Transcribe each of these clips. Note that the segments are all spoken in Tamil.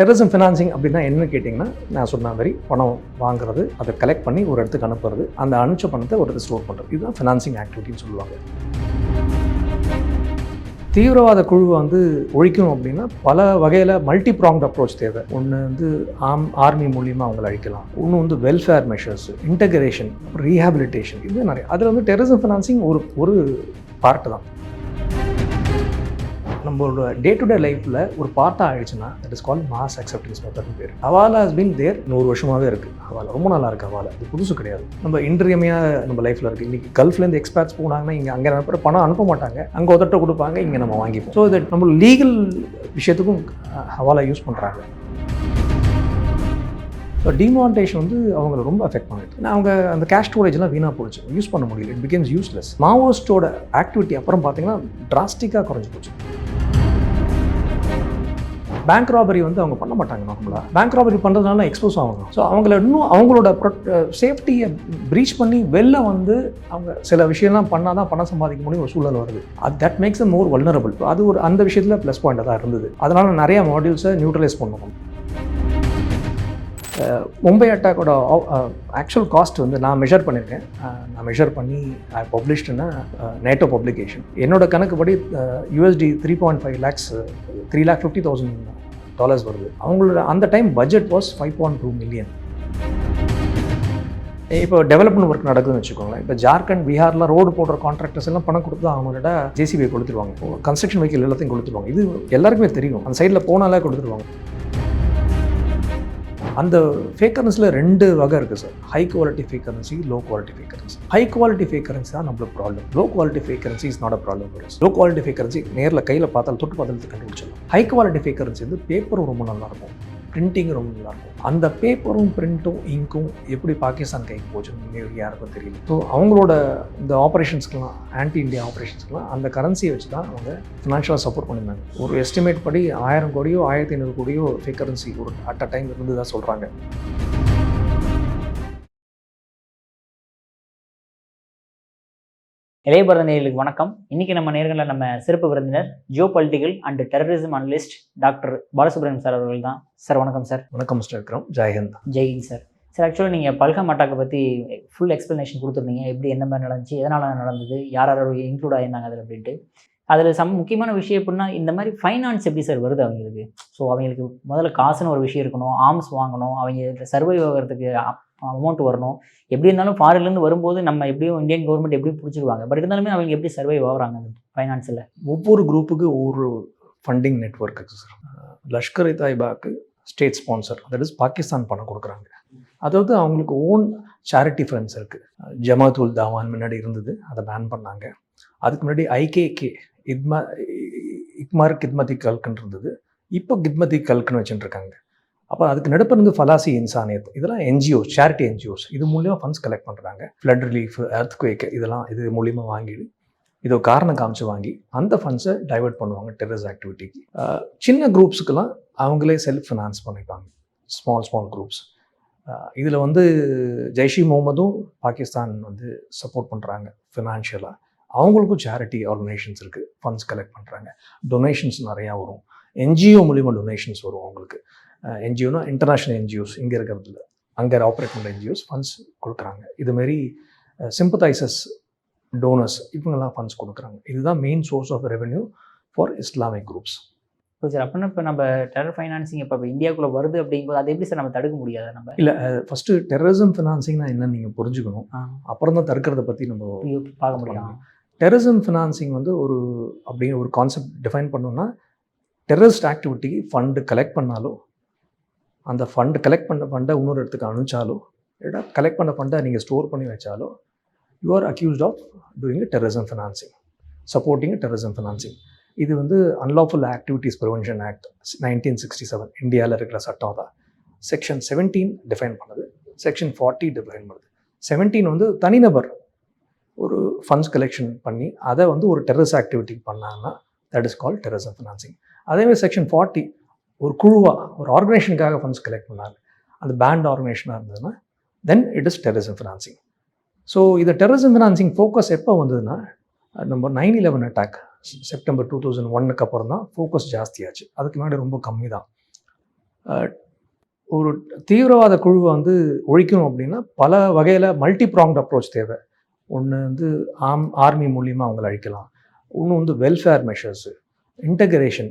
டெரரிசம் ஃபினான்சிங் அப்படின்னா என்ன கேட்டிங்கன்னா நான் சொன்ன மாதிரி பணம் வாங்குறது அதை கலெக்ட் பண்ணி ஒரு இடத்துக்கு அனுப்புறது அந்த அனுப்பிச்ச பணத்தை ஒரு இடத்துல ஸ்டோர் பண்ணுறது இதுதான் ஃபினான்சிங் ஆக்டிவிட்டின்னு சொல்லுவாங்க. தீவிரவாத குழுவை வந்து ஒழிக்கணும் அப்படின்னா பல வகையில் மல்டி ப்ராங்க்ட் அப்ரோச் தேவை. ஒன்று வந்து ஆம் ஆர்மி மூலியமாக அவங்கள அழிக்கலாம். ஒன்று வந்து வெல்ஃபேர் மெஷர்ஸ் இன்டகிரேஷன் ரீஹாபிலிட்டேஷன் இது நிறைய. அதில் வந்து டெரரிசம் ஃபினான்சிங் ஒரு ஒரு பார்ட்டு தான். நம்மளோட டே டு டே லைஃப்பில் ஒரு பார்ட்டாக ஆயிடுச்சுன்னா that is call mass acceptance மெத்தட்னு பேர். ஹவாலா ஹஸ் பீன் தேர் நூறு வருஷமாகவே இருக்குது ஹவாலா ரொம்ப நல்லா இருக்குது அவாலா இது புதுசு கிடையாது. நம்ம இன்றியமையாக நம்ம லைஃப்பில் இருக்குது இன்றைக்கி கல்ஃப்லேருந்து எக்ஸ்பேர்ட்ஸ் போனாங்கன்னா இங்கே அங்கே அனுப்புற பணம் அனுப்ப மாட்டாங்க. அங்கே உதட்ட கொடுப்பாங்க இங்கே நம்ம வாங்கிப்போம். ஸோ தட் நம்ம லீகல் விஷயத்துக்கும் ஹவாலா யூஸ் பண்ணுறாங்க ஸோ டிமானிட்டேஷன் வந்து அவங்கள ரொம்ப அஃபெக்ட் பண்ணிட்டு. ஏன்னா அவங்க அந்த கேஷ் ஸ்டோரேஜ்லாம் வீணாக போச்சு. யூஸ் பண்ண முடியல. இட் பிகேம்ஸ் யூஸ்லெஸ் மாவோஸ்டோட ஆக்டிவிட்டி அப்புறம் பார்த்தீங்கன்னா டிராஸ்டிக்காக குறைஞ்சி போச்சு. பேங்க் ராபரி வந்து அவங்க பண்ண மாட்டாங்க நார்மலாக பேங்க் ராபரி பண்ணுறதுனால எக்ஸ்போஸ் ஆகும் ஸோ அவங்கள இன்னும் அவங்களோட சேஃப்டியை ப்ரீச் பண்ணி வெளில வந்து அவங்க சில விஷயம்லாம் பண்ணால் தான் பணம் சம்பாதிக்க முடியும் ஒரு சூழல் வருது. அது that makes a more vulnerable அது ஒரு அந்த விஷயத்தில் ப்ளஸ் பாயிண்டாக தான் இருந்தது. அதனால் நிறைய மாடியூல்ஸை நியூட்ரலைஸ் பண்ணுவோம். மும்பை அட்டாக்கோட ஆக்சுவல் காஸ்ட் வந்து நான் மெஷர் பண்ணியிருக்கேன். நான் மெஷர் பண்ணி ஐ பப்ளிஷ்டுன்னா நேட்டோ பப்ளிகேஷன் என்னோட கணக்குப்படி USD three point five lakhs three lakh fifty thousand dollars வருது. அவங்களோட அந்த time budget was five point two million இப்போ டெவலப்மெண்ட் ஒர்க் நடக்குதுன்னு வச்சுக்கோங்களேன். இப்போ ஜார்க்கண்ட் பீகாரில் ரோடு போடுற கான்ட்ராக்டர்ஸ் எல்லாம் பணம் கொடுத்து அவங்களோட ஜேசிபி கொடுத்துருவாங்க. இப்போ கன்ஸ்ட்ரக்ஷன் வெஹிக்கிள் எல்லாத்தையும் கொடுத்துருவாங்க. இது எல்லாருக்குமே தெரியும். அந்த சைடில் போனாலே கொடுத்துருவாங்க. அந்த ஃபேக் கரன்சியில் ரெண்டு வகை இருக்குது sir high quality fake currency low quality fake currency high quality fake currency தான் நம்மளுக்கு problem low quality fake currency is not a problem low quality fake currency நேரில் கையில் பார்த்தால் தொட்டு பார்த்தாலும் கண்டுபிடிச்சிடலாம். ஹை குவாலிட்டி ஃபேக் கரன்சி வந்து பேப்பரும் ரொம்ப நல்லா இருக்கும். பிரிண்டிங் ரொம்ப நல்லா இருக்கும். அந்த பேப்பரும் பிரிண்ட்டும் இங்கும் எப்படி பாகிஸ்தான் கைக்கு போச்சுன்னு யாருக்கும் தெரியல. ஸோ அவங்களோட இந்த ஆப்ரேஷன்ஸ்க்கெலாம் ஆன்டி இந்தியா ஆப்ரேஷன்ஸ்க்கெலாம் அந்த கரன்சியை வச்சு தான் அவங்க ஃபினான்ஷியலாக சப்போர்ட் பண்ணியிருந்தாங்க. ஒரு எஸ்டிமேட் படி ஆயிரம் கோடியோ ஆயிரத்தி ஐநூறு கோடியோ ஃபேக் கரன்சி ஒரு அட் அ டைம் இருந்து தான் சொல்கிறாங்க இளையபரத நேயர்களுக்கு வணக்கம். இன்னைக்கு நம்ம நேர்களில் நம்ம சிறப்பு விருந்தினர் geopolitical and terrorism analyst doctor Balasubramaniam sir அவர்கள் தான். சார் வணக்கம் சார் வணக்கம் மிஸ்டர் விக்ரம். ஜெயஹிந்த் ஜெய்ஹிந்த் சார் சார் ஆக்சுவலாக நீங்கள் பல்கம் அட்டாக்கை பற்றி ஃபுல் எக்ஸ்ப்ளனேஷன் கொடுத்துருந்தீங்க. எப்படி என்ன மாதிரி நடந்துச்சு எதனால் நடந்தது யார் யார் இன்க்ளூட் ஆயிருந்தாங்க அதில் அப்படின்ட்டு. அதில் சம் முக்கியமான விஷயம் எப்படின்னா இந்த மாதிரி ஃபைனான்ஸ் எப்படி சார் வருது அவங்களுக்கு? ஸோ அவங்களுக்கு முதல்ல காசுன்னு ஒரு விஷயம் இருக்கணும் ஆர்ம்ஸ் வாங்கணும் அவங்க சர்வை ஆகிறதுக்கு அமௌண்ட் வரணும். எப்படி இருந்தாலும் ஃபாரின்லேருந்து வரும்போது நம்ம எப்படியும் இந்தியன் கவர்மெண்ட் எப்படியும் பிடிச்சிருவாங்க? பட் இருந்தாலுமே அவங்க எப்படி சர்வை ஆகுறாங்க? ஃபைனான்ஸில் ஒவ்வொரு குரூப்புக்கு ஒவ்வொரு ஃபண்டிங் நெட்ஒர்க் இருக்குது sir Lashkar e தாய்பாக்கு state sponsor that is Pakistan பணம் கொடுக்குறாங்க. அதாவது அவங்களுக்கு ஓன் சேரிட்டி ஃபண்ட்ஸ் இருக்குது ஜமாத் உல் தாவான் முன்னாடி இருந்தது. அதை பேன் பண்ணாங்க. அதுக்கு முன்னாடி ஐகேகே இத்மா இக்மார் கித்மதி கல்குன்னு இருந்தது. இப்போ கித்மதி கல்குன்னு வச்சுட்டு இருக்காங்க. அப்போ அதுக்கு நடுப்பு இருந்து ஃபலாசி இன்சானியத் இதெல்லாம் என்ஜிஓஸ் சேரிட்டி என்ஜிஓஸ் இது மூலியமாக ஃபண்ட்ஸ் கலெக்ட் பண்ணுறாங்க ஃப்ளட் ரிலீஃப் எர்த் குவேக் இதெல்லாம் இது மூலியமாக வாங்கிடு இதோ காரணம் காமிச்சு வாங்கி அந்த ஃபண்ட்ஸை டைவர்ட் பண்ணுவாங்க டெரரிஸ் ஆக்டிவிட்டிக்கு சின்ன குரூப்ஸுக்கெல்லாம் அவங்களே செல்ஃப் ஃபினான்ஸ் பண்ணிப்பாங்க. ஸ்மால் ஸ்மால் குரூப்ஸ் இதில் வந்து ஜெய்ஷி முகமதும் பாகிஸ்தான் வந்து சப்போர்ட் பண்ணுறாங்க ஃபினான்ஷியலாக அவங்களுக்கும் சேரிட்டி ஆர்கனைசேஷன்ஸ் இருக்குது ஃபண்ட்ஸ் கலெக்ட் பண்ணுறாங்க டொனேஷன்ஸ் நிறையா வரும். என்ஜிஓ மூலிமா டொனேஷன்ஸ் வரும் அவங்களுக்கு. என்ஜிஓனா இன்டர்நேஷ்னல் என்ஜிஓஸ். இங்கே இருக்கிறதுல. அங்கே ஆப்ரேட் பண்ணுற என்ஜிஓஸ் ஃபண்ட்ஸ் கொடுக்குறாங்க. இதுமாரி சிம்பத்தைசஸ் டோனர்ஸ் இவங்கெல்லாம் ஃபண்ட்ஸ் கொடுக்குறாங்க. இதுதான் main source of revenue for Islamic groups இப்போ சார் அப்படின்னா இப்போ நம்ம டெரர் ஃபைனான்சிங் இப்போ இந்தியாவுக்குள்ளே வருது அப்படிங்கும்போது அதை எப்படி சார் நம்ம தடுக்க முடியாது நம்ம? இல்லை ஃபஸ்ட்டு டெரரிசம் ஃபினான்சிங்னா என்னன்னு நீங்கள் புரிஞ்சுக்கணும். அப்புறம் தான் தடுக்கிறத பற்றி நம்ம பார்க்க முடியும். டெரரிசம் ஃபினான்சிங் வந்து ஒரு அப்படிங்கிற ஒரு கான்செப்ட் டிஃபைன் பண்ணோம்னா டெரரிஸ்ட் ஆக்டிவிட்டிக்கு ஃபண்டு கலெக்ட் பண்ணாலோ அந்த ஃபண்டு கலெக்ட் பண்ண ஃபண்டை இன்னொரு இடத்துக்கு அனுப்பிச்சாலோ இல்லைடா கலெக்ட் பண்ண ஃபண்டை நீங்கள் ஸ்டோர் பண்ணி வச்சாலோ you are accused of doing terrorism financing supporting terrorism financing இது வந்து unlawful activities prevention act nineteen sixty seven இந்தியாவில் இருக்கிற சட்டம் தான். செக்ஷன் செவன்டீன் டிஃபைன் பண்ணுது. செக்ஷன் ஃபார்ட்டி டிஃபைன் பண்ணுது. செவன்டீன் வந்து தனிநபர் ஒரு ஃபண்ட்ஸ் கலெக்ஷன் பண்ணி அதை வந்து ஒரு டெரரிஸ் ஆக்டிவிட்டி பண்ணாங்கன்னா that is call terrorism financing அதேமாதிரி செக்ஷன் ஃபார்ட்டி ஒரு குழுவாக ஒரு ஆர்கனைசேஷனுக்காக ஃபண்ட்ஸ் கலெக்ட் பண்ணாங்க. அந்த பேண்ட் ஆர்கனைசேஷனாக இருந்ததுன்னா then it is terrorism financing so இந்த டெரரிசம் ஃபினான்சிங் ஃபோக்கஸ் எப்போ வந்ததுன்னா நம்ம nine eleven attack September two thousand ஒன்னுக்கு அப்புறம் தான் ஃபோக்கஸ் ஜாஸ்தியாச்சு. அதுக்கு முன்னாடி ரொம்ப கம்மி தான் ஒரு தீவிரவாத குழுவை வந்து ஒழிக்கணும் அப்படின்னா பல வகையில் மல்டி ப்ராங்ட் அப்ரோச் தேவை. ஒன்று வந்து ஆம் ஆர்மி மூலியமாக அவங்களை அழிக்கலாம். ஒன்று வந்து வெல்ஃபேர் மெஷர்ஸு இன்டகிரேஷன்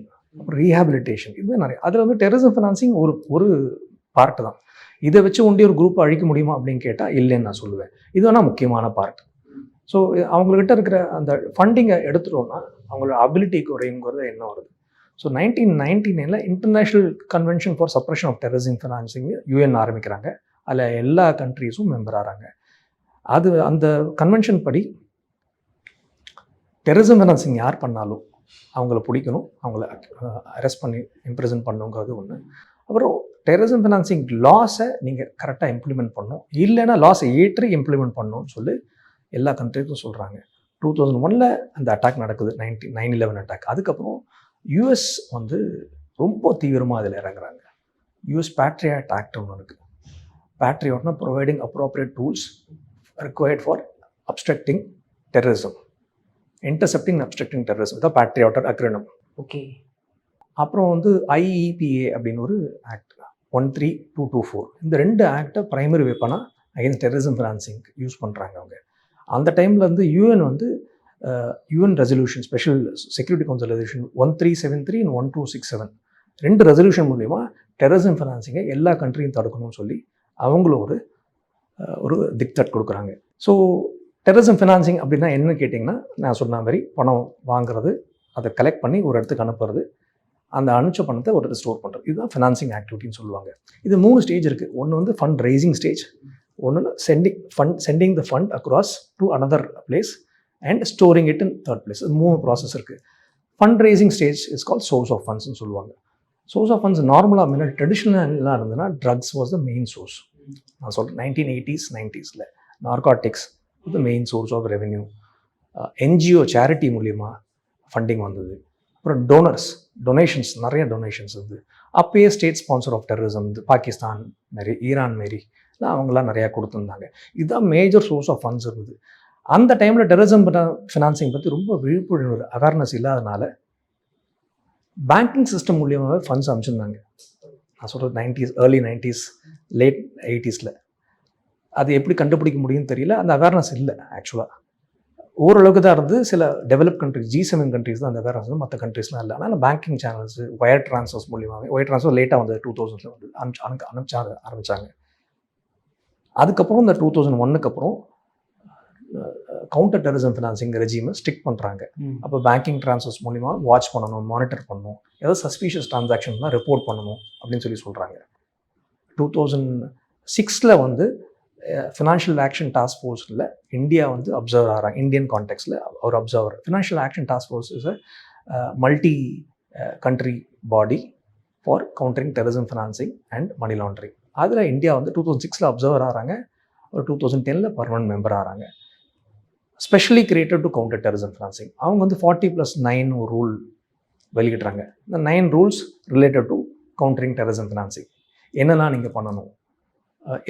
ரீஹாபிலிட்டேஷன் இதுவே நிறைய. அதில் வந்து டெரரிசம் ஃபினான்சிங் ஒரு ஒரு பார்ட் தான். இதை வச்சு ஒண்டி ஒரு குரூப்பை அழிக்க முடியுமா அப்படின்னு கேட்டால் இல்லைன்னு நான் சொல்லுவேன். இது வேணால் முக்கியமான பார்ட் ஸோ அவங்கக்கிட்ட இருக்கிற அந்த ஃபண்டிங்கை எடுத்துட்டோம்னா அவங்களோட அபிலிட்டி குறையுங்கிறது என்ன வருது. ஸோ நைன்டீன் நைன்டி நைனில் international convention for suppression of terrorism financing UN ஆரம்பிக்கிறாங்க. அதில் எல்லா கண்ட்ரீஸும் மெம்பர் ஆகிறாங்க அது அந்த கன்வென்ஷன் படி டெரரிசம் ஃபினான்சிங் யார் பண்ணாலும் அவங்கள பிடிக்கணும். அவங்கள அரெஸ்ட் பண்ணி இம்ப்ரெசன்ட் பண்ணுங்கிறது ஒன்று அப்புறம் டெரரிசம் ஃபினான்சிங் லாஸை நீங்கள் கரெக்டாக இம்ப்ளிமெண்ட் பண்ணணும். இல்லைன்னா லாஸை ஏற்றி இம்ப்ளிமெண்ட் பண்ணணும்னு சொல்லி எல்லா கண்ட்ரிக்கும் சொல்கிறாங்க டூ தௌசண்ட் ஒனில் அந்த அட்டாக் நடக்குது. நைன்டீன் நைன் லெவன் அட்டாக் அதுக்கப்புறம் யூஎஸ் வந்து ரொம்ப தீவிரமாக அதில் இறங்குறாங்க. யூஎஸ் பேட்ரியாட் ஆக்ட் ஒன்று இருக்குது பேட்ரியாட்னா providing appropriate tools required for obstructing terrorism intercepting obstructing terrorism இதான் பேட்ரியாட்டர் அக்ரினம் ஓகே அப்புறம் வந்து ஐஇபிஏ அப்படின்னு ஒரு act one three two two four இந்த ரெண்டு ஆக்டை பிரைமரி வெப்பனாக அகைன்ஸ்ட் டெரரிசம் ஃபினான்சிங் யூஸ் பண்ணுறாங்க அவங்க. அந்த டைமில் வந்து யூஎன் வந்து UN resolution special security council resolution one three seven three one two six seven ரெண்டு ரெசல்யூஷன் மூலிமா டெரரிசம் ஃபினான்சிங்கை எல்லா கண்ட்ரியும் தடுக்கணும்னு சொல்லி அவங்களும் ஒரு ஒரு திக்தட் கொடுக்குறாங்க. ஸோ டெரரிசம் ஃபினான்சிங் அப்படின்னா என்ன கேட்டிங்கன்னா நான் சொன்ன மாதிரி பணம் வாங்குறது அதை கலெக்ட் பண்ணி ஒரு இடத்துக்கு அனுப்புறது அந்த அனுப்பிச்ச பணத்தை ஒரு இடத்துல ஸ்டோர் பண்ணுறது இதுதான் ஃபினான்சிங் ஆக்டிவிட்டின்னு சொல்லுவாங்க. இது மூணு ஸ்டேஜ் இருக்குது ஒன்று வந்து ஃபண்ட் ரைசிங் ஸ்டேஜ் ஒன்று sending fund sending the fund across to another place and storing it in third place மூணு ப்ராசஸ் இருக்குது fund raising stage is call source of ஃபண்ட்ஸ்னு சொல்லுவாங்க. சோர்ஸ் ஆஃப் ஃபண்ட்ஸ் நார்மலாக முன்னாடி ட்ரெடிஷ்னலாக இருந்ததுன்னா drugs was the main source நான் சொல்கிறேன் nineteen eighties நைன்ட்டீஸில் narcotics the main source of revenue NGO charity மூலியமா ஃபண்டிங் வந்தது. அப்புறம் டோனர்ஸ் டொனேஷன்ஸ் நிறைய டொனேஷன்ஸ் வந்து. அப்பயே ஸ்டேட் ஸ்பான்சர் ஆஃப் டெரரிசம் வந்து பாகிஸ்தான் மாரி ஈரான் மாரி அவங்களாம் நிறையா கொடுத்துருந்தாங்க. இதுதான் மேஜர் சோர்ஸ் ஆஃப் ஃபண்ட்ஸ் இருந்தது. அந்த டைமில் டெரரிசம் ஃபினான்சிங் பற்றி ரொம்ப விழிப்புணர்வு அவேர்னஸ் இல்லாதனால பேங்கிங் சிஸ்டம் மூலியமாகவே ஃபண்ட்ஸ் அமைச்சிருந்தாங்க நான் சொல்கிறது நைன்டிஸ் ஏர்லி நைன்டிஸ் லேட் எயிட்டிஸில் அது எப்படி கண்டுபிடிக்க முடியும்னு தெரியல. அந்த அவேர்னஸ் இல்லை ஆக்சுவலாக ஓரளவுக்கு தான் இருந்து சில develop countries G seven countries தான் அந்த அவேர்னஸ் வந்து மற்ற கண்ட்ரிஸ்லாம் இல்லை. ஆனால் பேங்கிங் சேனல்ஸ் ஒயர் ட்ரான்ஸ்ஃபர்ஸ் மூலியமாகவே ஒயர் ட்ரான்ஸ்ஃபர் லேட்டாக வந்தது டூ தௌசண்ட்ல வந்து அனுப்பிச்சு அனுப்ப அனுப்பிச்சாங்க ஆரம்பித்தாங்க அதுக்கப்புறம் இந்த டூ தௌசண்ட் ஒன்னுக்கு அப்புறம் கவுண்டர் டெரரிசம் ஃபினான்சிங் ரெஜிமை ஸ்டிக் பண்ணுறாங்க அப்போ பேங்கிங் ட்ரான்ஸ்ஃபர்ஸ் மூலிமா வாட்ச் பண்ணணும் மானிட்டர் பண்ணணும். ஏதாவது சஸ்பீஷியஸ் டிரான்சாக்ஷன் தான் ரிப்போர்ட் பண்ணணும் அப்படின்னு சொல்லி சொல்கிறாங்க டூ தௌசண்ட் சிக்ஸில் வந்து ஃபினான்ஷியல் ஆக்ஷன் டாஸ்க் ஃபோர்ஸில் இந்தியா வந்து அப்சர்வர் ஆகிறாங்க இந்தியன் கான்டெக்ட்ஸில் ஒரு observer financial action task force is a multi country body for countering terrorism financing and money laundering அதில் இந்தியா வந்து டூ தௌசண்ட் சிக்ஸில் அப்சர்வர் ஆகிறாங்க ஒரு டூ தௌசண்ட் டெனில் பர்மனன்ட் மெம்பர் ஆகிறாங்க specially created to counter terrorism financing அவங்க வந்து ஃபார்ட்டி ப்ளஸ் நைன் ஒரு ரூல் வெளியிடுறாங்க. இந்த nine rules related to countering terrorism financing என்னெல்லாம் நீங்கள் பண்ணணும்?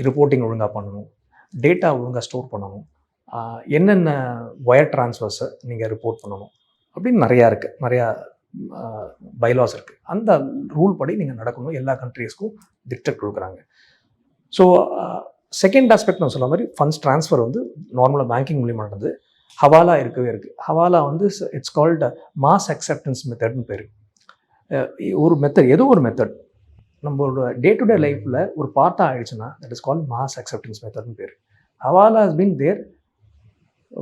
ரிப்போர்ட்டிங் ஒழுங்காக பண்ணணும். டேட்டா ஒழுங்காக ஸ்டோர் பண்ணணும். என்னென்ன ஒயர் ட்ரான்ஸ்ஃபர்ஸை நீங்கள் ரிப்போர்ட் பண்ணணும் அப்படின்னு நிறையா இருக்குது நிறையா பைலாஸ் இருக்குது அந்த ரூல் படி நீங்கள் நடக்கணும். எல்லா கண்ட்ரீஸ்க்கும் டிக்டட் கொடுக்குறாங்க. ஸோ செகண்ட் ஆஸ்பெக்ட் நான் சொன்ன மாதிரி ஃபண்ட்ஸ் ட்ரான்ஸ்ஃபர் வந்து நார்மலாக பேங்கிங் மூலியமாக நடந்தது. ஹவாலா இருக்கவே இருக்குது ஹவாலா வந்து இட்ஸ் கால்டு மாஸ் அக்செப்டன்ஸ் மெத்தட்னு பேர். ஒரு மெத்தட் ஏதோ ஒரு மெத்தட் நம்மளோட டே டு டே லைஃப்பில் ஒரு பார்ட்டாக ஆயிடுச்சுன்னா that is called mass acceptance மெத்தட்னு பேர். ஹவாலா ஹஸ் பீன் தேர்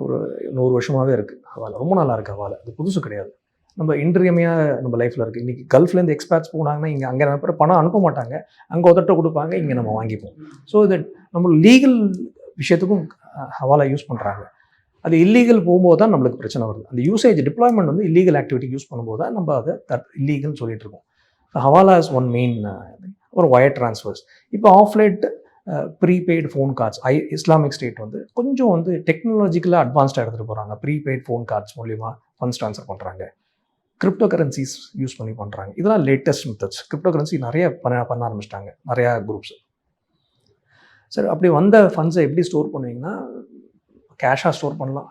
ஒரு நூறு வருஷமாகவே இருக்குது ஹவாலா ரொம்ப நல்லா இருக்குது ஹவாலா. அது புதுசு கிடையாது. நம்ம இன்றியமையாக நம்ம லைஃப்பில் இருக்குது இன்றைக்கி கல்ஃப்லேருந்து எக்ஸ்பேர்ட்ஸ் போனாங்கன்னா இங்கே அங்கே நம்ம பணம் அனுப்ப மாட்டாங்க. அங்கே ஒருத்தட்ட கொடுப்பாங்க இங்கே நம்ம வாங்கிப்போம். ஸோ இது நம்ம லீகல் விஷயத்துக்கும் ஹவாலா யூஸ் பண்ணுறாங்க அது இல்லீகல் போகும்போது தான் நம்மளுக்கு பிரச்சனை வருது. அந்த யூசேஜ் டிப்ளாய்மெண்ட் வந்து இல்லீகல் ஆக்டிவிட்டி யூஸ் பண்ணும்போது தான் நம்ம அதை தட் இல்லீகல்னு சொல்லிட்டு இருக்கோம். ஹவாலா இஸ் ஒன் மெயின் ஒரு ஒயர் ட்ரான்ஸ்ஃபர்ஸ் இப்போ ஆஃப்லைட் ப்ரீபெய்டு ஃபோன் கார்ட்ஸ் ஐ இஸ்லாமிக் ஸ்டேட் வந்து கொஞ்சம் வந்து டெக்னாலஜிக்கலாக அட்வான்ஸ்டாக எடுத்துகிட்டு போகிறாங்க ப்ரீபெய்ட் ஃபோன் கார்ட்ஸ் மூலிமா ஃபண்ட்ஸ் ட்ரான்ஸ்ஃபர் பண்ணுறாங்க கிரிப்டோ கரன்சிஸ் யூஸ் பண்ணி பண்ணுறாங்க இதெல்லாம் லேட்டஸ்ட் மெத்தட்ஸ் கிரிப்டோ கரன்சி நிறைய பண்ண பண்ண ஆரம்பிச்சிட்டாங்க. நிறையா குரூப்ஸ் சார் அப்படி வந்த ஃபண்ட்ஸை எப்படி ஸ்டோர் பண்ணுவீங்கன்னா கேஷாக ஸ்டோர் பண்ணலாம்.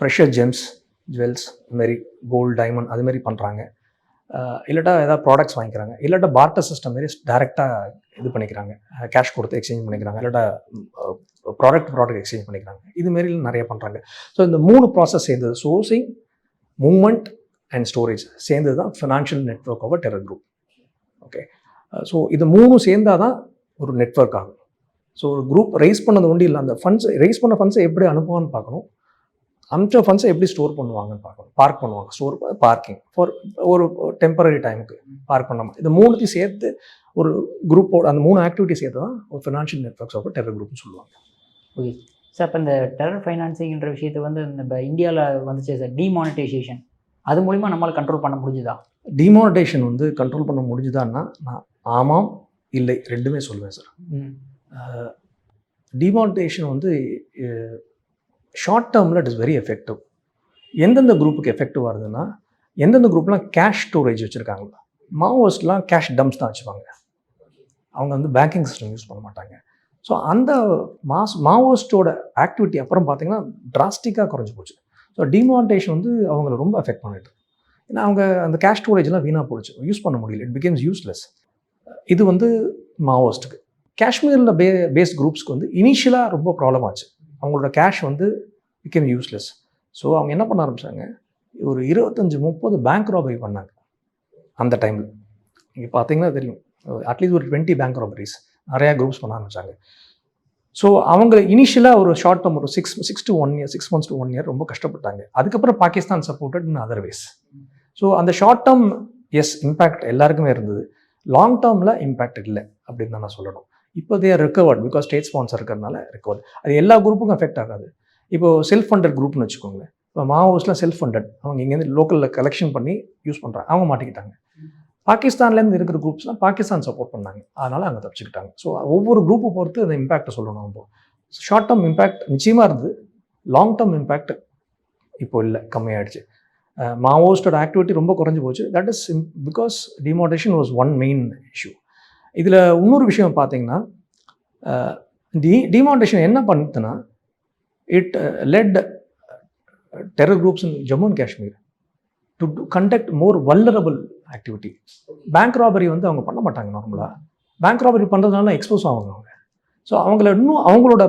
ப்ரெஷர் ஜெம்ஸ் ஜுவல்ஸ் இதுமாரி கோல்டு டைமண்ட் அதுமாரி பண்ணுறாங்க இல்லாட்டா ஏதாவது ப்ராடக்ட்ஸ் வாங்கிக்கிறாங்க. இல்லாட்டா பார்ட்டர் சிஸ்டம் மாரி டேரெக்டாக இது பண்ணிக்கிறாங்க. கேஷ் கொடுத்து எக்ஸ்சேஞ்ச் பண்ணிக்கிறாங்க. இல்லாட்டா ப்ராடக்ட் ப்ராடக்ட் எக்ஸ்சேஞ்ச் பண்ணிக்கிறாங்க. இது மாரி நிறைய பண்ணுறாங்க ஸோ இந்த மூணு ப்ராசஸ் சேர்ந்தது சோர்சிங் மூமெண்ட் அண்ட் ஸ்டோரேஜ் சேர்ந்தது தான் financial network of terror group okay so இது மூணும் சேர்ந்தால் தான் ஒரு நெட்ஒர்க் ஆகும். ஸோ ஒரு குரூப் ரைஸ் பண்ணது ஒன்றும் இல்லை. அந்த ஃபண்ட்ஸ் ரைஸ் பண்ண ஃபண்ட்ஸை எப்படி அனுப்புவான்னு பார்க்கணும். அமிச்ச ஃபண்ட்ஸை எப்படி ஸ்டோர் பண்ணுவாங்கன்னு பார்க்கணும். பார்க் பண்ணுவாங்க. ஸ்டோர் பார்க்கிங் ஃபார் ஒரு டெம்பரரி டைமுக்கு பார்க் பண்ணாமல் இது மூணுத்தையும் சேர்த்து ஒரு குரூப்போட அந்த மூணு ஆக்டிவிட்டி சேர்த்து தான் ஒரு ஃபினான்ஷியல் நெட்ஒர்க்ஸ் ஆஃப் டெரர் குரூப்னு சொல்லுவாங்க. ஓகே சார் அப்போ இந்த டெரர் ஃபைனான்சிங்ன்ற விஷயத்தை வந்து இந்த இந்தியாவில் வந்துச்சு சார் டிமானிட்டைசேஷன் அது மூலிமா நம்மளால் கண்ட்ரோல் பண்ண முடிஞ்சுதா? டிமானிட்டேஷன் வந்து கண்ட்ரோல் பண்ண முடிஞ்சுதான்னா நான் ஆமாம் இல்லை ரெண்டுமே சொல்லுவேன் சார் டிமானிட்டேஷன் வந்து ஷார்ட் டேர்மில் இட் இஸ் வெரி எஃபெக்டிவ் எந்தெந்த குரூப்புக்கு எஃபெக்டிவ் வருதுன்னா எந்தெந்த குரூப்லாம் கேஷ் ஸ்டோரேஜ் வச்சுருக்காங்களோ மாவோஸ்ட்லாம் கேஷ் டம்ப்ஸ் தான் வச்சுப்பாங்க. அவங்க வந்து பேங்கிங் சிஸ்டம் யூஸ் பண்ண மாட்டாங்க. ஸோ அந்த மாஸ் மாவோஸ்டோட ஆக்டிவிட்டி அப்புறம் பார்த்தீங்கன்னா டிராஸ்டிக்காக குறைஞ்சி போச்சு. ஸோ டிமானிட்டேஷன் வந்து அவங்கள ரொம்ப அஃபெக்ட் பண்ணிட்டு ஏன்னா அவங்க அந்த கேஷ் ஸ்டோரேஜ்லாம் வீணாக போச்சு. யூஸ் பண்ண முடியல. இட் பிகேம்ஸ் யூஸ்லெஸ் இது வந்து மாவோஸ்ட்டுக்கு. காஷ்மீரில் பே பேஸ்ட் குரூப்ஸ்க்கு வந்து இனிஷியலாக ரொம்ப ப்ராப்ளம் ஆச்சு. அவங்களோட கேஷ் வந்து பிகேம் யூஸ்லெஸ் ஸோ அவங்க என்ன பண்ண ஆரம்பிச்சாங்க? ஒரு இருபத்தஞ்சி முப்பது பேங்க் ராபரி பண்ணாங்க அந்த டைமில் நீங்கள் பார்த்தீங்கன்னா தெரியும். அட்லீஸ்ட் ஒரு டுவெண்ட்டி பேங்க் ராபரிஸ் நிறையா குரூப்ஸ் பண்ண ஆரம்பித்தாங்க ஸோ அவங்க இனிஷியலாக ஒரு ஷார்ட் டேர்ம் ஒரு six six to one year six months to one year ரொம்ப கஷ்டப்பட்டாங்க. அதுக்கப்புறம் Pakistan supported in otherwise so அந்த ஷார்ட் டேர்ம் எஸ் இம்பேக்ட் எல்லாருக்குமே இருந்தது. லாங் டேர்மில் இம்பேக்ட் இல்லை அப்படின்னு தான் நான் சொல்லணும். இப்போ தேர் பிகாஸ் ஸ்டேட் ஸ்பான்சர் இருக்கிறதுனால ரெக்கவர்ட் அது எல்லா குரூப்புக்கும் எஃபெக்ட் ஆகாது. இப்போது செல்ஃப் ஃபண்டட் குரூப்னு வச்சுக்கோங்களேன். இப்போ மாவோஸ்லாம் செல்ஃப் ஃபண்டட் அவங்க இங்கேருந்து லோக்கலில் கலெக்ஷன் பண்ணி யூஸ் பண்ணுறாங்க அவங்க மாட்டிக்கிட்டாங்க. பாகிஸ்தான்லேருந்து இருக்கிற குரூப்ஸ்லாம் பாகிஸ்தான் சப்போர்ட் பண்ணாங்க. அதனால் அங்கே தப்பிச்சுக்கிட்டாங்க. ஸோ ஒவ்வொரு குரூப்பை பொறுத்து அந்த இம்பேக்டை சொல்லணும் நம்ம. ஷார்ட் டேர்ம் இம்பேக்ட் நிச்சயமாக இருந்தது. லாங் டேர்ம் இம்பேக்ட் இப்போ இல்லை. கம்மியாயிடுச்சு. மாவோஸ்டோட ஆக்டிவிட்டி ரொம்ப குறைஞ்சி போச்சு. That is because demonetisation was one main issue இதில் இன்னொரு விஷயம் பார்த்தீங்கன்னா டி டிமாண்டேஷன் என்ன பண்ணுதுன்னா it let terror groups in Jammu and Kashmir to conduct more vulnerable activity bank robbery வந்து அவங்க பண்ண மாட்டாங்க நார்மலாக பேங்க் ராபரி பண்ணுறதுனால எக்ஸ்போஸ் ஆவாங்க அவங்க. ஸோ அவங்கள இன்னும் அவங்களோட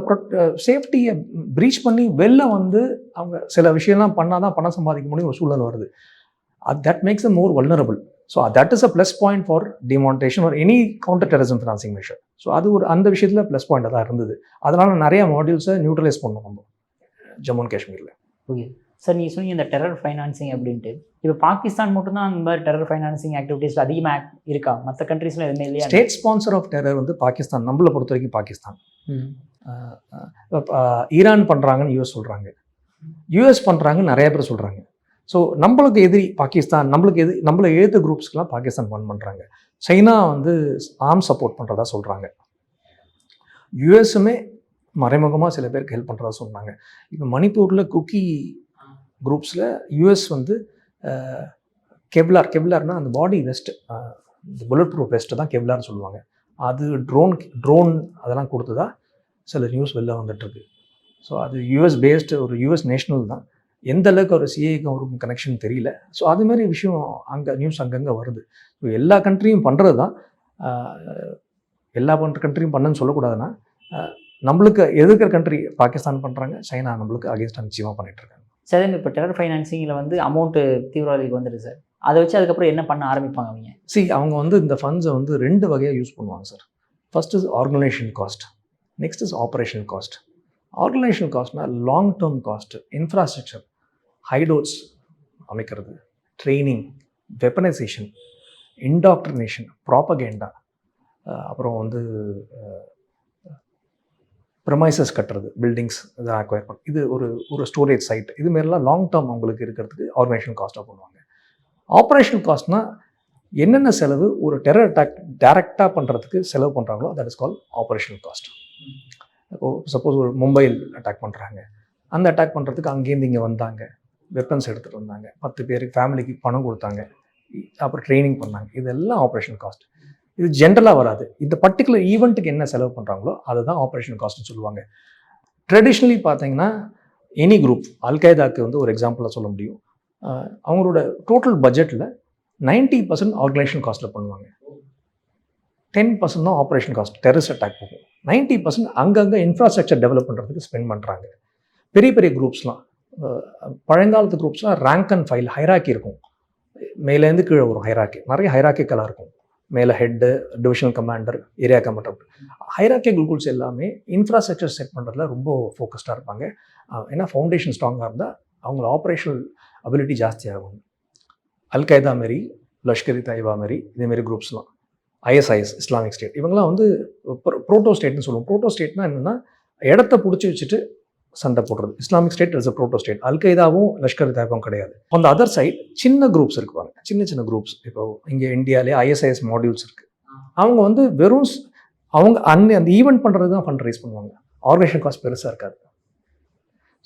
சேஃப்டியை uh, ப்ரீச் பண்ணி வெளில வந்து அவங்க சில விஷயம்லாம் பண்ணால் தான் பணம் சம்பாதிக்க முடியும் ஒரு சூழல் வருது. அது that makes a more vulnerable so that is a plus point for demonetisation ஒரு any counter terrorism financing measure so அது ஒரு அந்த விஷயத்தில் ப்ளஸ் பாயிண்டாக தான் இருந்தது. அதனால நிறைய மாடியூல்ஸை நியூட்ரலைஸ் பண்ணோம் நம்ம ஜம்மு அண்ட் காஷ்மீரில். ஓகே சார் நீங்கள் சொன்னீங்க இந்த டெரர் ஃபைனான்சிங் அப்படின்ட்டு. இப்போ பாகிஸ்தான் மட்டும்தான் அந்த மாதிரி டெரர் ஃபைனான்சிங் ஆக்டிவிட்டீஸ் அதிகமாக இருக்கா? மற்ற கண்ட்ரீஸ்ல எதுவுமே இல்லையா? ஸ்டேட் ஸ்பான்சர் ஆஃப் டெரர் வந்து பாகிஸ்தான். நம்மளை பொறுத்த வரைக்கும் பாகிஸ்தான். ஈரான் பண்ணுறாங்கன்னு யூஎஸ் சொல்கிறாங்க யூஎஸ் பண்ணுறாங்கன்னு நிறைய பேர் சொல்கிறாங்க ஸோ நம்மளுக்கு எதிரி பாகிஸ்தான் நம்மளுக்கு எதிரி நம்மளை எழுத்த குரூப்ஸ்க்கெலாம் பாகிஸ்தான் ஃபன் பண்ணுறாங்க சைனா வந்து ஆர்ம் சப்போர்ட் பண்ணுறதா சொல்கிறாங்க யுஎஸ்ஸுமே மறைமுகமாக சில பேருக்கு ஹெல்ப் பண்ணுறதா சொன்னாங்க. இப்போ மணிப்பூரில் குக்கி குரூப்ஸில் யுஎஸ் வந்து கெவ்லார் கெவ்லார்னா அந்த பாடி வெஸ்ட் இந்த புல்லட் ப்ரூஃப் வெஸ்ட்டு தான் கெவ்லார்னு சொல்லுவாங்க. அது ட்ரோன் ட்ரோன் அதெல்லாம் கொடுத்ததா சில நியூஸ் வெளில வந்துட்டுருக்கு ஸோ அது யூஎஸ் பேஸ்டு ஒரு யூஎஸ் நேஷ்னல் தான். எந்த அளவுக்கு ஒரு சிஏக்கும் அவருக்கும் கனெக்ஷன் தெரியல. ஸோ அது மாதிரி விஷயம் அங்கே நியூஸ் அங்கங்கே வருது. ஸோ எல்லா கண்ட்ரியும் பண்ணுறது தான். எல்லா பண்ணுற கண்ட்ரியும் பண்ணுன்னு சொல்லக்கூடாதுன்னா நம்மளுக்கு எதிர்க்கிற கண்ட்ரி பாகிஸ்தான் பண்ணுறாங்க சைனா நம்மளுக்கு அகேன்ஸ்டாக நிச்சயமாக பண்ணிட்டு இருக்காங்க. சார் இப்போ டெரர் ஃபைனான்சிங்கில் வந்து அமௌண்ட்டு தீவிரவாதிக்கு வந்துடுது சார். அதை வச்சு அதுக்கப்புறம் என்ன பண்ண ஆரம்பிப்பாங்க அவங்க? சி அவங்க வந்து இந்த ஃபண்ட்ஸை வந்து ரெண்டு வகையாக யூஸ் பண்ணுவாங்க sir. First is organisation cost next is operation cost organisation காஸ்ட்னால் long term cost infrastructure hideouts அமைக்கிறது. ட்ரைனிங் வெப்பனைசேஷன் இன்டாக்ட்ரினேஷன் ப்ராப்பகேண்டா அப்புறம் வந்து ப்ரமைசஸ் கட்டுறது பில்டிங்ஸ் இதை அக்வயர் பண்ண இது ஒரு ஒரு ஸ்டோரேஜ் சைட் இதுமாரிலாம் லாங் டேர்ம் அவங்களுக்கு இருக்கிறதுக்கு ஆர்கனைசேஷன் காஸ்ட்டாக பண்ணுவாங்க. ஆப்ரேஷனல் காஸ்ட்னால் என்னென்ன செலவு ஒரு டெரர் அட்டாக் டைரெக்டாக பண்ணுறதுக்கு செலவு பண்ணுறாங்களோ that is call operational cost suppose ஒரு மும்பையில் அட்டாக் பண்ணுறாங்க அந்த அட்டாக் பண்ணுறதுக்கு அங்கேருந்து இங்கே வந்தாங்க. வெப்பன்ஸ் எடுத்துகிட்டு வந்தாங்க. பத்து பேருக்கு ஃபேமிலிக்கு பணம் கொடுத்தாங்க. அப்புறம் ட்ரைனிங் பண்ணாங்க. இதெல்லாம் ஆப்ரேஷன் காஸ்ட் இது ஜென்ரலாக வராது. இந்த பர்டிகுலர் ஈவெண்ட்டுக்கு என்ன செலவு பண்ணுறாங்களோ அதுதான் ஆப்ரேஷன் காஸ்ட்னு சொல்லுவாங்க. ட்ரெடிஷ்னலி பார்த்தீங்கன்னா எனி குரூப் அல்கைதாக்கு வந்து ஒரு எக்ஸாம்பிளாக சொல்ல முடியும். அவங்களோட டோட்டல் பட்ஜெட்டில் நைன்ட்டி பர்சன்ட் ஆர்கனைசேஷன் காஸ்ட்டில் பண்ணுவாங்க. டென் பர்சன்ட் தான் ஆப்ரேஷன் காஸ்ட் டெரரிஸ்ட் அட்டாக் போகும். நைன்ட்டி பர்சன்ட் அங்கங்கே இன்ஃப்ராஸ்ட்ரக்சர் டெவலப் பண்ணுறதுக்கு ஸ்பெண்ட் பண்ணுறாங்க பெரிய பெரிய குரூப்ஸ்லாம் பழங்காலத்து குரூப்ஸ்லாம் ரேங்க் அண்ட் ஃபைல் ஹைராக்கி இருக்கும். மேலேருந்து கீழே வரும் ஹைராக்கி நிறைய ஹைராக்கிக்கலாக இருக்கும். மேலே head divisional commander area commander hierarchy groups எல்லாமே இன்ஃப்ராஸ்ட்ரக்சர் செட் பண்ணுறதுல ரொம்ப ஃபோக்கஸ்டாக இருப்பாங்க. ஏன்னா ஃபவுண்டேஷன் ஸ்ட்ராங்காக இருந்தால் அவங்கள ஆப்ரேஷனல் அபிலிட்டி ஜாஸ்தியாகும் அல் கைதா மாரி லஷ்கர் இ தாய்பா மாரி இதேமாரி குரூப்ஸ்லாம் ஐஎஸ்ஐஎஸ் இஸ்லாமிக் ஸ்டேட் இவங்கெல்லாம் வந்து ப்ரோட்டோ ஸ்டேட்னு சொல்லுவோம். ப்ரோட்டோ ஸ்டேட்னா என்னென்னா இடத்த பிடிச்சி வச்சுட்டு சண்டை போடுறது. Islamic State is a proto state Al கைதாவும் Lashkar தாய்பாவும் கிடையாது. அந்த அதர் சைட் சின்ன குரூப்ஸ் இருக்குவாங்க சின்ன சின்ன குரூப்ஸ் இப்போ இங்கே இந்தியாவிலே ஐஎஸ்ஐஎஸ் மாடியூல்ஸ் இருக்குது அவங்க வந்து வெறும் ஸ்- அவங்க அன்னை அந்த ஈவெண்ட் பண்ணுறது தான் ஃபண்ட் ரைஸ் பண்ணுவாங்க. ஆர்கனைசேஷன் காஸ்ட் பெருசாக இருக்காது.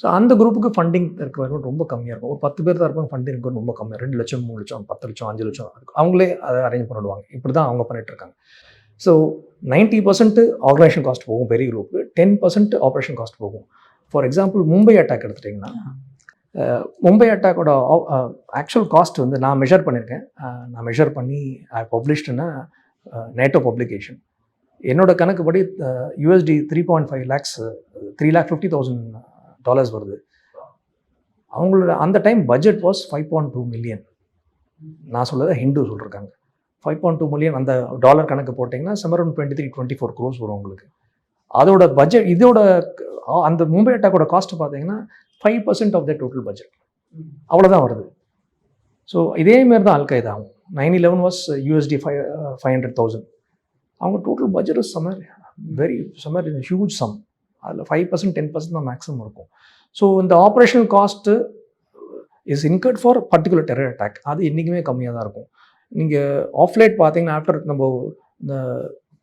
ஸோ அந்த குரூப்புக்கு ஃபண்டிங் இருக்கிறவங்க ரொம்ப கம்மியாக இருக்கும். ஒரு பத்து பேர் தான் இருப்பாங்க ஃபண்டிங் இருக்கும் ரொம்ப கம்மியாக ரெண்டு லட்சம் மூணு லட்சம் பத்து லட்சம் அஞ்சு லட்சம் இருக்கும். அவங்களே அதை அரேஞ்ச் பண்ணிடுவாங்க. இப்படி தான் அவங்க பண்ணிட்டு இருக்காங்க. So ninety percent organisation cost போகும் பெரிய group ten percent operation cost போகும். ஃபார் எக்ஸாம்பிள் மும்பை அட்டாக் எடுத்துட்டிங்கன்னா மும்பை அட்டாக்கோட ஆக்சுவல் காஸ்ட் வந்து நான் மெஷர் பண்ணியிருக்கேன். நான் மெஷர் பண்ணி ஐ பப்ளிஷ்டுன்னா நேட்டோ பப்ளிகேஷன் என்னோட கணக்குப்படி USD three point five lakhs three lakh fifty thousand dollars வருது. அவங்களோட அந்த time budget was five point two million நான் சொல்லதை ஹிந்து சொல்லியிருக்காங்க ஃபைவ் பாயிண்ட் டூ மில்லியன் அந்த டாலர் கணக்கு போட்டிங்கன்னா செமரன் twenty three twenty four crores வரும் உங்களுக்கு. அதோட பட்ஜெட் இதோட அந்த மும்பை அட்டாக்கோட காஸ்ட் பார்த்தீங்கன்னா five percent of the total budget அவ்வளோதான் வருது. ஸோ இதேமாரி தான் அல்கைதா ஆகும் nine eleven was USD five five hundred thousand அவங்க total budget sum of very sum of huge sum அதில் ஃபைவ் பர்சன்ட் டென் பர்சன்ட் தான் மேக்ஸிமம் இருக்கும். ஸோ இந்த operational cost is incurred for particular terror attack அது என்றைக்குமே கம்மியாக தான் இருக்கும். நீங்கள் ஆஃப்லைட் பார்த்தீங்கன்னா ஆஃப்டர் நம்ம இந்த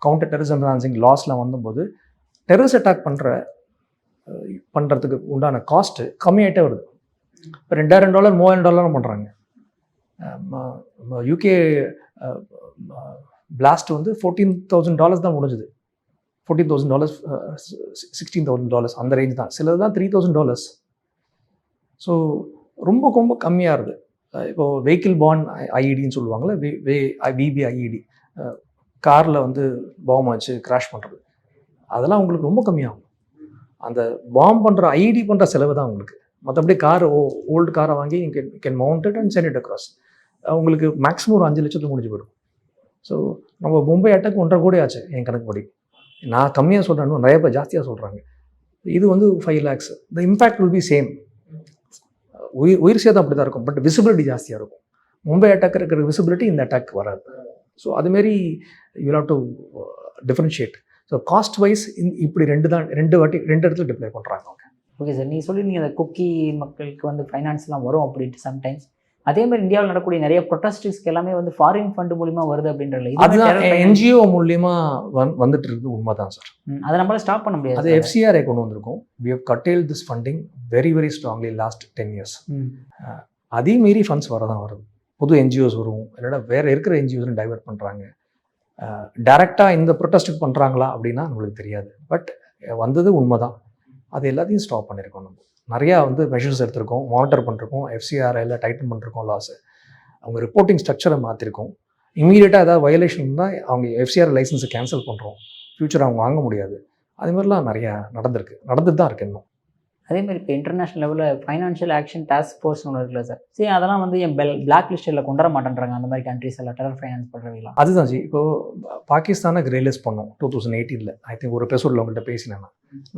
கவுண்டர் டெரரிசம் ஃபினான்சிங் லாஸ்லாம் வந்தபோது டெரரிஸ் அட்டாக் பண்ணுற பண்ணுறதுக்கு உண்டான காஸ்ட்டு கம்மியாகிட்டே வருது. இப்போ ரெண்டாயிரம் டாலர் மூவாயிரம் டாலரும் பண்ணுறாங்க யூகே பிளாஸ்ட் வந்து ஃபோர்டீன் தௌசண்ட் டாலர்ஸ் தான் முடிஞ்சுது. Fourteen thousand dollars sixteen thousand dollars அந்த ரேஞ்ச் தான். சிலது தான் த்ரீ தௌசண்ட் டாலர்ஸ் ஸோ ரொம்ப ரொம்ப கம்மியாக இருக்குது இப்போது வெஹிக்கிள் பான் ஐஇடின்னு சொல்லுவாங்கள்ல வே வே விபி ஐஇடி காரில் வந்து பாம் வச்சு கிராஷ் பண்ணுறது அதெல்லாம் உங்களுக்கு ரொம்ப கம்மியாகும். அந்த பாம் பண்ணுற ஐடி பண்ணுற செலவு தான் உங்களுக்கு. மற்றபடி கார் ஓ ஓல்டு காரை வாங்கி can can mounted and sent across உங்களுக்கு மேக்ஸிமம் ஒரு அஞ்சு லட்சத்துக்கு முடிஞ்சு போயிடும். ஸோ நம்ம மும்பை அட்டாக் ஒன்றரை கோடி ஆச்சு என் கணக்குப்படி. நான் கம்மியாக சொல்கிறேன் நிறைய பேர் ஜாஸ்தியாக சொல்கிறாங்க இது வந்து five lakhs the impact will be same உயிர் உயிர் சேதம் அப்படி தான் இருக்கும். பட் விசிபிலிட்டி ஜாஸ்தியாக இருக்கும். மும்பை அட்டாக் இருக்கிற விசிபிலிட்டி இந்த அட்டாக் வராது. ஸோ அதுமாரி you have to differentiate so cost wise இப்படி ரெண்டு தான் ரெண்டு வாட்டி ரெண்டு இடத்துல டிப்ளை பண்ணுறாங்க அவங்க. ஓகே சார் நீங்கள் சொல்லியிருந்தீங்க அந்த குக்கி மக்களுக்கு வந்து ஃபைனான்ஸ்லாம் வரும் அப்படின்ட்டு சம்டைம்ஸ் அதே மாதிரி இந்தியாவில் நடக்கக்கூடிய நிறைய ப்ரொட்டஸ்டிஸ்க்கு எல்லாமே வந்து ஃபாரின் ஃபண்ட் மூலிமா வருது அப்படின்றல அதுதான் என்ஜிஓ மூலியமா வந் வந்துட்டு இருக்குது உண்மைதான் சார். அதை நம்மளால ஸ்டாப் பண்ண முடியாது அது எஃப்சிஆர்ஐ கொண்டு வந்திருக்கோம். We have curtailed this funding very very strongly last ten years. அதே மீறி ஃபண்ட்ஸ் வரதான் வருது. புது என்ஜிஓஸ் வரும். இல்லைன்னா வேற இருக்கிற என்ஜிஓஸ் டைவர்ட் பண்ணுறாங்க டைரெக்டாக இந்த ப்ரொட்டஸ்ட்டுக்கு பண்ணுறாங்களா அப்படின்னா நம்மளுக்கு தெரியாது. பட் வந்தது உண்மைதான். அது எல்லாத்தையும் ஸ்டாப் பண்ணியிருக்கோம் நம்ம. நிறையா வந்து மெஷர்ஸ் எடுத்திருக்கோம் மானிட்டர் பண்ணிருக்கோம் எஃப்சிஆர்ஐல டைட்டன் பண்ணிருக்கோம் லாஸ் அவங்க ரிப்போர்ட்டிங் ஸ்ட்ரக்சரை மாற்றிருக்கோம் இமீடியட்டாக ஏதாவது வயலேஷன் இருந்தால் அவங்க எஃப்சிஆர் லைசன்ஸை கேன்சல் பண்ணுறோம் ஃப்யூச்சர் அவங்க வாங்க முடியாது. அது மாதிரிலாம் நிறையா நடந்திருக்கு. நடந்துட்டு தான் இருக்கு இன்னும். அதே மாதிரி இப்போ இன்டர்நேஷனல் லெவலில் ஃபைனான்ஷியல் ஆக்ஷன் டாஸ்க் ஃபோர்ஸ் ஒன்று இருக்குல்ல சார் சரி அதெல்லாம் வந்து என் பெல் பிளாக் லிஸ்ட்டில் கொண்டு வர மாட்டேன்றாங்க அந்த மாதிரி கண்ட்ரிஸ் எல்லாம் டெரர் ஃபைனான்ஸ் பண்ணுறவங்களாம் அதுதான் ஜி. இப்போ பாகிஸ்தானை கிரேலிஸ் பண்ணோம். டூ தௌசண்ட் எயிட்டீனில் ஐ திங்க் ஒரு எபிசோடில் உங்கள்கிட்ட பேசினேன்.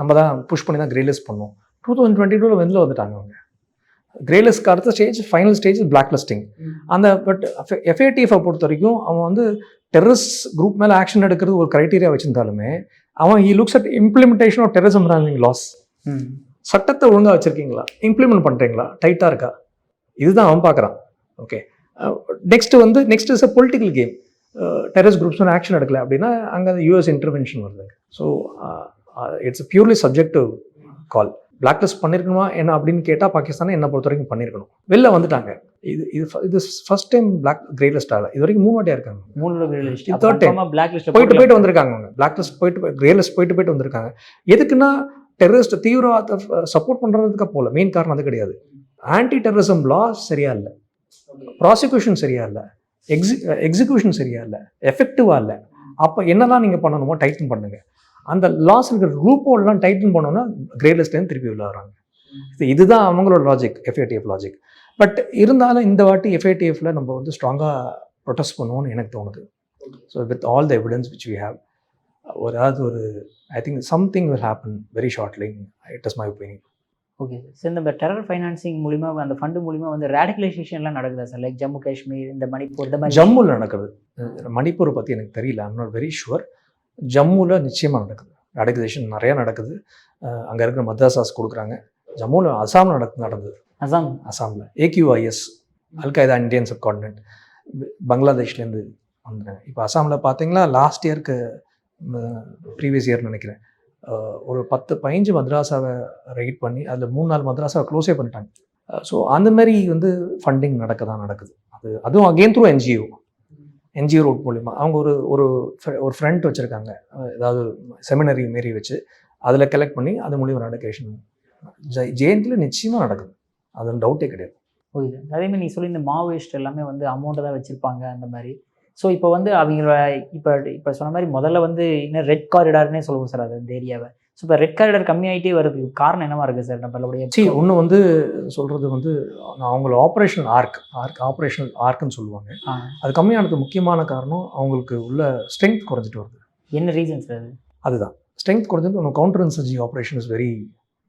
நம்ம தான் புஷ் பண்ணி தான் கிரேலிஸ் பண்ணோம். டூ தௌசண்ட் டுவெண்ட்டி டூவில் வெளில வந்துட்டாங்க அவங்க. கிரேலிஸ்க்கு அடுத்த stage final stage black listing அந்த பட் எஃப்ஏடிஎஃப் பொறுத்த வரைக்கும் அவன் வந்து டெரரிஸ்ட் குரூப் மேலே ஆக்ஷன் எடுக்கிறது ஒரு க்ரைட்டீரியா வச்சிருந்தாலுமே அவன் ஈ looks at implementation of terrorism running laws சட்டத்தை ஒழுங்காக வச்சுருக்கீங்களா? இம்ப்ளிமெண்ட் பண்ணுறீங்களா டைட்டாக இருக்கா? இதுதான் அவன் பார்க்குறான் ஓகே நெக்ஸ்ட் வந்து next is a political game terrorist groups வந்து ஆக்ஷன் எடுக்கல அப்படின்னா அங்கே யூஎஸ் இன்டர்வென்ஷன் வருது. So it's purely subjective call black list பண்ணியிருக்கணுமா என்ன அப்படின்னு கேட்டால் பாகிஸ்தானை என்ன பொறுத்த வரைக்கும் பண்ணியிருக்கணும் வெளில வந்துட்டாங்க. இது இது இது first time black grey list ஆகல இது வரைக்கும் மூணு வாட்டியாக இருக்காங்க. மூணு grey list third time. Black list போயிட்டு போயிட்டு வந்திருக்காங்க அவங்க. பிளாக் லிஸ்ட் போயிட்டு கிரே லிஸ்ட் போயிட்டு போயிட்டு வந்திருக்காங்க. எதுக்குன்னா டெரரிஸ்ட் தீவிரவாதத்தை சப்போர்ட் பண்ணுறதுக்கு போல. மெயின் காரணம் அது கிடையாது. ஆன்டி டெரரிசம் லா சரியா இல்லை. ப்ராசிக்யூஷன் சரியா இல்லை. எக்ஸி எக்ஸிக்யூஷன் சரியா இல்லை. எஃபெக்டிவாக இல்லை. அப்போ என்னதான் நீங்கள் பண்ணணுமோ டைட்டன் பண்ணுங்க. அந்த லாஸ் இருக்கிற ரூப் ஹோல்லாம் டைட்டன் பண்ணோன்னா கிரேட்லெஸ்லேருந்து திருப்பி உள்ள வராங்க இது இதுதான் அவங்களோட லாஜிக் எஃப்ஏடிஎஃப் லாஜிக் பட் இருந்தாலும் இந்த வாட்டி எஃப்ஏடிஎஃப்ல நம்ம வந்து ஸ்ட்ராங்காக ப்ரொடெஸ்ட் பண்ணுவோம்னு எனக்கு தோணுது. So with all the evidence which we have ஒரு அதாவது ஒரு I think something will happen very shortly it is my opinion okay sir இந்த டெரர் ஃபைனான்சிங் மூலிமா அந்த ஃபண்டு மூலிமா வந்து ரேடிகலைசேஷன்லாம் நடக்குதா சார் லைக் ஜம்மு காஷ்மீர் இந்த மணிப்பூர் இந்த மாதிரி ஜம்முல நடக்குது. மணிப்பூரை பற்றி எனக்கு தெரியல. ஐம் நாட் வெரி ஷுவர் ஜம்முவில் நிச்சயமாக நடக்குது. ரேடிகலைசேஷன் நிறையா நடக்குது. அங்கே இருக்கிற மத்ராசாஸ் கொடுக்குறாங்க. ஜம்முவில் அசாம் நடக்கு நடந்தது. அசாம்? அசாமில். AQIS Al Qaeda Indian subcontinent பங்களாதேஷ்லேருந்து வந்தாங்க இப்போ அசாமில் பார்த்தீங்களா லாஸ்ட் இயருக்கு ப்ரீவியஸ் இயர்னு நினைக்கிறேன். ஒரு பத்து பதினஞ்சு மத்ராசாவை ரைட் பண்ணி அதில் மூணு நாள் மத்ராசாவை க்ளோஸே பண்ணிட்டாங்க. ஸோ அந்த மாதிரி வந்து ஃபண்டிங் நடக்க தான் நடக்குது. அது அதுவும் again through NGO NGO road மூலிமா அவங்க ஒரு ஒரு ஒரு ஃப்ரண்ட் வச்சுருக்காங்க. ஏதாவது செமினரி மாரி வச்சு அதில் கலெக்ட் பண்ணி அது மூலியமாக நடக்கேஷன் ஜெயந்தியில் நிச்சயமாக நடக்குது. அது டவுட்டே கிடையாது. புரியுது. அதேமாதிரி நீ சொல்லி இந்த மாவோயிஸ்ட் எல்லாமே வந்து அமௌண்ட்டை தான் வச்சுருப்பாங்க அந்த மாதிரி. ஸோ இப்போ வந்து அவங்கள இப்போ இப்போ சொன்ன மாதிரி முதல்ல வந்து இன்னும் ரெட் காரிடார்னே சொல்லுவோம் சார் அது இந்த ஏரியாவை ஸோ இப்போ ரெட் காரிடார் கம்மியாயிட்டே வருது. காரணம் என்னவா இருக்குது சார் நம்மளுடைய சி ஒன்று வந்து சொல்கிறது வந்து அவங்கள ஆப்ரேஷனல் ஆர்க் ஆர்க் ஆப்ரேஷனல் ஆர்க்குன்னு சொல்லுவாங்க. அது கம்மியானது முக்கியமான காரணம் அவங்களுக்கு உள்ள ஸ்ட்ரென்த் குறைஞ்சிட்டு வருது. என்ன ரீசன் சார் அது? அதுதான். ஸ்ட்ரென்த் குறைஞ்சது நம்ம counter insurgency operation is very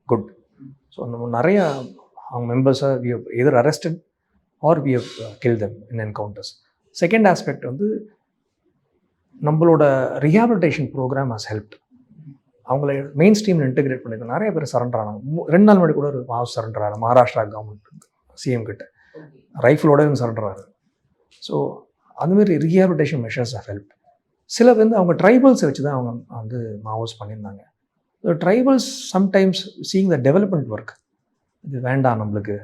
good so நம்ம நிறைய அவங்க மெம்பர்ஸை we either arrested or we have kill them in encounters second aspect வந்து நம்மளோட ரீஹாபிலிட்டேஷன் ப்ரோக்ராம் ஹஸ் ஹெல்ப் அவங்கள மெயின் ஸ்ட்ரீமில் இன்டெகிரேட் பண்ணிருக்கோம் நிறைய பேர் சரண்டர் ஆனாங்க. ரெண்டு நாள் முன்னாடி கூட ஒரு மாவு சரண்டர் ஆகிறாங்க மகாராஷ்டிரா கவர்மெண்ட் சிஎம் கிட்ட. ரைஃபிளோட சரண்டர் ஆகுது ஸோ அதுமாரி ரீஹாபிலிட்டேஷன் மெஷர்ஸ் ஹவ் ஹெல்ப் சில வந்து அவங்க ட்ரைபல்ஸை வச்சு தான் அவங்க வந்து மாவோஸ் பண்ணியிருந்தாங்க. Tribals sometimes seeing the development work இது வேண்டாம் நம்மளுக்கு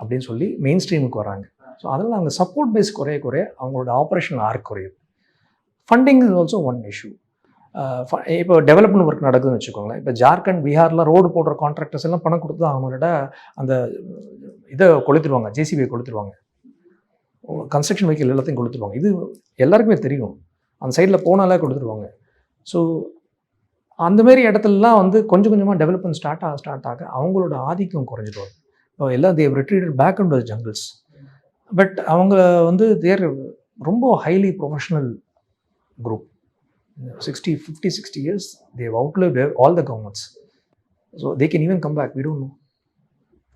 அப்படின்னு சொல்லி மெயின் ஸ்ட்ரீமுக்கு வராங்க. ஸோ அதனால் அவங்க சப்போர்ட் பேஸ் குறைய குறைய அவங்களோட ஆப்ரேஷனல் ஆர்க் குறையுது. Funding is also one issue இப்போ டெவலப்மெண்ட் ஒர்க் நடக்குதுன்னு வச்சுக்கோங்களேன். இப்போ ஜார்க்கண்ட் பீகாரில் ரோடு போடுற கான்ட்ராக்டர்ஸ் எல்லாம் பணம் கொடுத்து அவங்களோட அந்த இதை கொளுத்துருவாங்க ஜேசிபியை கொளுத்துருவாங்க கன்ஸ்ட்ரக்ஷன் வெஹிக்கிள் எல்லாத்தையும் கொடுத்துருவாங்க இது எல்லாருக்குமே தெரியும். அந்த சைடில் போனாலே கொடுத்துருவாங்க. ஸோ அந்தமாரி இடத்துலலாம் வந்து கொஞ்சம் கொஞ்சமாக டெவலப்மெண்ட் ஸ்டார்ட் ஆக ஸ்டார்ட் ஆக அவங்களோட ஆதிக்கம் குறைஞ்சிட்டு வருது இப்போ எல்லாம் they retreated back and jungles but அவங்க வந்து தேர் ரொம்ப highly professional group sixty fifty sixty years they outlive all the governments so they can even come back விடும்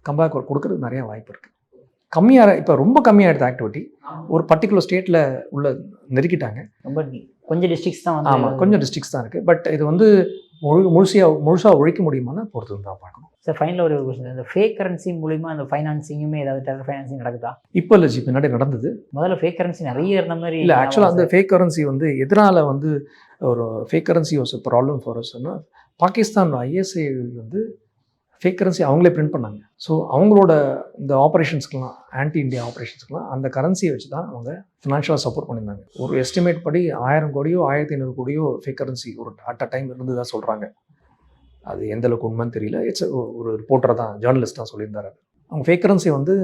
கம்பேக் கொடுக்கறதுக்கு நிறைய வாய்ப்பு இருக்குது கம்மியாக இப்போ ரொம்ப கம்மியாகிடுது ஆக்டிவிட்டி ஒரு பர்டிகுலர் ஸ்டேட்டில் உள்ள நெருக்கிட்டாங்க. ரொம்ப கொஞ்சம் டிஸ்ட்ரிக்ஸ் தான் வந்து ஆமாம் கொஞ்சம் டிஸ்ட்ரிக்ஸ் தான் இருக்குது பட் இது வந்து முழு முழுசியாக முழுசாக ஒழிக்க முடியுமான்னு பொறுத்து தான் பார்க்கணும். சார் ஃபைனல் ஒரு கொஸ்டின் இந்த ஃபேக் கரன்சி மூலிமா அந்த ஃபைனான்சிங்குமே ஏதாவது டெரர் ஃபைனான்சிங் நடக்குதா? இப்போ இல்லை ஜி பின்னாடி நடந்தது. முதல்ல ஃபேக் கரன்சி நிறைய இருந்த மாதிரி இல்லை ஆக்சுவலாக அந்த ஃபேக் கரன்சி வந்து எதனால் வந்து ஒரு fake currency was problem for Asna Pakistan ISI வந்து ஃபேக் கரன்சி அவங்களே பிரிண்ட் பண்ணாங்க. ஸோ அவங்களோட இந்த ஆப்ரேஷன்ஸ்க்கெலாம் ஆன்டி இந்தியா ஆப்ரேஷன்ஸ்க்கெலாம் அந்த கரன்சியை வச்சு தான் அவங்க ஃபினான்ஷியலாக சப்போர்ட் பண்ணியிருந்தாங்க. ஒரு எஸ்டிமேட் படி ஆயிரம் கோடியோ ஆயிரத்தி ஐநூறு கோடியோ ஃபேக் கரன்சி ஒரு அட் அ டைம் இருந்து தான் சொல்கிறாங்க அது எந்த அளவுக்கு உண்மைன்னு தெரியல. இட்ஸ் ஒரு ரிப்போர்ட்டர் தான் ஜேர்னலிஸ்ட் தான் சொல்லியிருந்தாரு. அவங்க ஃபேக் கரன்சி வந்து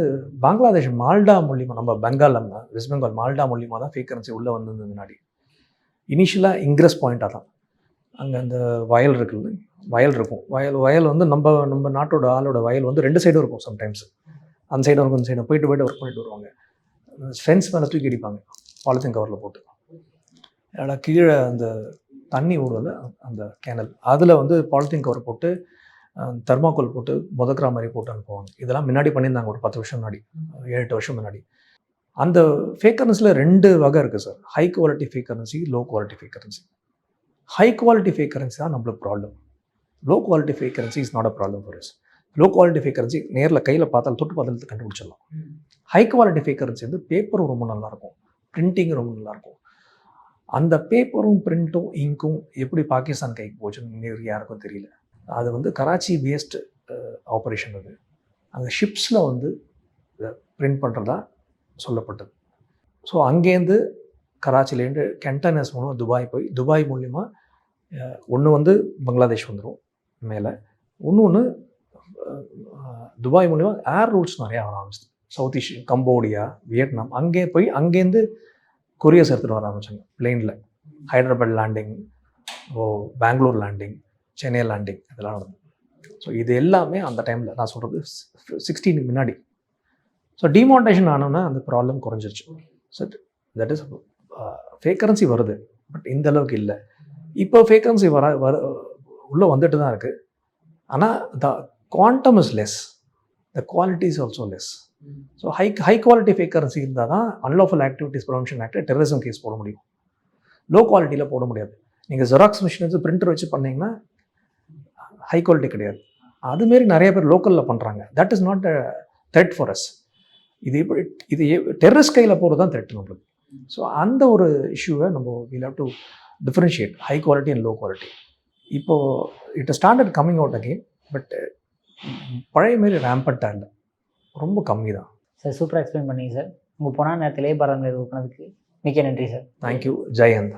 பங்களாதேஷ் மால்டா மூலியமாக நம்ம பெங்கால் வெஸ்ட் பெங்கால் மால்டா மூலியமாக தான் ஃபேக் கரன்சி உள்ளே வந்திருந்தது முன்னாடி. இனிஷியலாக இன்க்ரெஸ் பாயிண்ட்டாக தான். அங்கே அந்த வயல் இருக்குல்ல வயல் இருக்கும். வயல் வயல் வந்து நம்ம நம்ம நாட்டோட ஆளோட வயல் வந்து ரெண்டு சைடும் இருக்கும் சம்டைம்ஸ் அந்த சைடும் இருக்கும் இந்த சைடும் போயிட்டு போயிட்டு ஒர்க் பண்ணிட்டு வருவாங்க. ஃபென்ஸ் மேலே தூக்கி அடிப்பாங்க பாலித்தீன் கவரில் போட்டு. ஏடா கீழே அந்த தண்ணி ஓடுவதில் அந்த கேனல் அதில் வந்து பாலித்தீன் கவர் போட்டு தெர்மாக்கோல் போட்டு முதக்கிற மாதிரி போட்டு அனுப்புவாங்க. இதெல்லாம் முன்னாடி பண்ணியிருந்தாங்க ஒரு பத்து வருஷம் முன்னாடி ஏழு எட்டு வருஷம் முன்னாடி. அந்த ஃபேக் கரன்சியில் ரெண்டு வகை இருக்குது sir high quality fake currency low quality fake currency high quality fake currency தான் நம்மளுக்கு problem low quality fake currency is not a problem for is low quality fake currency நேரில் கையில் பார்த்தால் தொட்டு பார்த்தாலும் கண்டுபிடிச்சிடலாம். ஹை குவாலிட்டி ஃபேக் கரன்சி வந்து பேப்பரும் ரொம்ப நல்லாயிருக்கும். பிரிண்டிங்கும் ரொம்ப நல்லாயிருக்கும். அந்த பேப்பரும் பிரிண்ட்டும் இங்கும் எப்படி பாகிஸ்தான் கைக்கு போச்சுன்னு யாருக்கும் தெரியல. அது வந்து கராச்சி பேஸ்டு ஆப்ரேஷன் uh, அது. அந்த ஷிப்ஸில் வந்து பிரிண்ட் பண்ணுறதா சொல்லப்பட்டது. ஸோ அங்கேருந்து கராச்சிலேருந்து கென்டனஸ் மூலம் துபாய் போய் துபாய் மூலிமா ஒன்று வந்து பங்களாதேஷ் வந்துடும் மேலே. இன்னொன்று துபாய் மூலிமா ஏர் ரூட்ஸ் நிறையா வர ஆரம்பிச்சிது. சவுத் ஈஸ்ட் கம்போடியா வியட்நாம் அங்கே போய் அங்கேருந்து கொரியர்ஸ் எடுத்துகிட்டு வர ஆரம்பிச்சாங்க பிளெயினில் ஹைதராபாத் லேண்டிங் ஓ பெங்களூர் லேண்டிங் சென்னை லேண்டிங் இதெல்லாம் நடந்தது. ஸோ இது எல்லாமே அந்த டைமில் நான் சொல்கிறது சிக்ஸ்டீனுக்கு முன்னாடி. ஸோ டிமானிட்டேஷன் ஆனோன்னா அந்த ப்ராப்ளம் குறைஞ்சிருச்சு. So that is fake currency வருது. பட் இந்த அளவுக்கு இல்லை. இப்போ ஃபேக் கரன்சி வர வர உள்ளே வந்துட்டு தான் இருக்குது ஆனால் the quantum is less the quality is also less so high high quality fake currency இருந்தால் தான் unlawful activities prevention act terrorism case போட முடியும். லோ குவாலிட்டியில் போட முடியாது. நீங்கள் ஜெராக்ஸ் மிஷின் வச்சு பிரிண்டர் வச்சு பண்ணிங்கன்னா ஹை குவாலிட்டி கிடையாது. அதுமாரி நிறைய பேர் லோக்கலில் பண்ணுறாங்க that is not a threat for us இது எப்படி இது டெரரிஸ்ட் கையில் போகிறது தான் த்ரெட் நம்மளுக்கு. ஸோ அந்த ஒரு இஷ்யூவை நம்ம will have to differentiate high quality and low quality இப்போது it standard coming out again but பழைய மாரி ரேம்பட்டாக இல்லை. ரொம்ப கம்மி தான். சார் சூப்பராக எக்ஸ்பிளைன் பண்ணீங்க சார் உங்கள் போன நேரத்திலே இது பண்ணதுக்கு மிக்க நன்றி சார் தேங்க்யூ ஜெயந்த்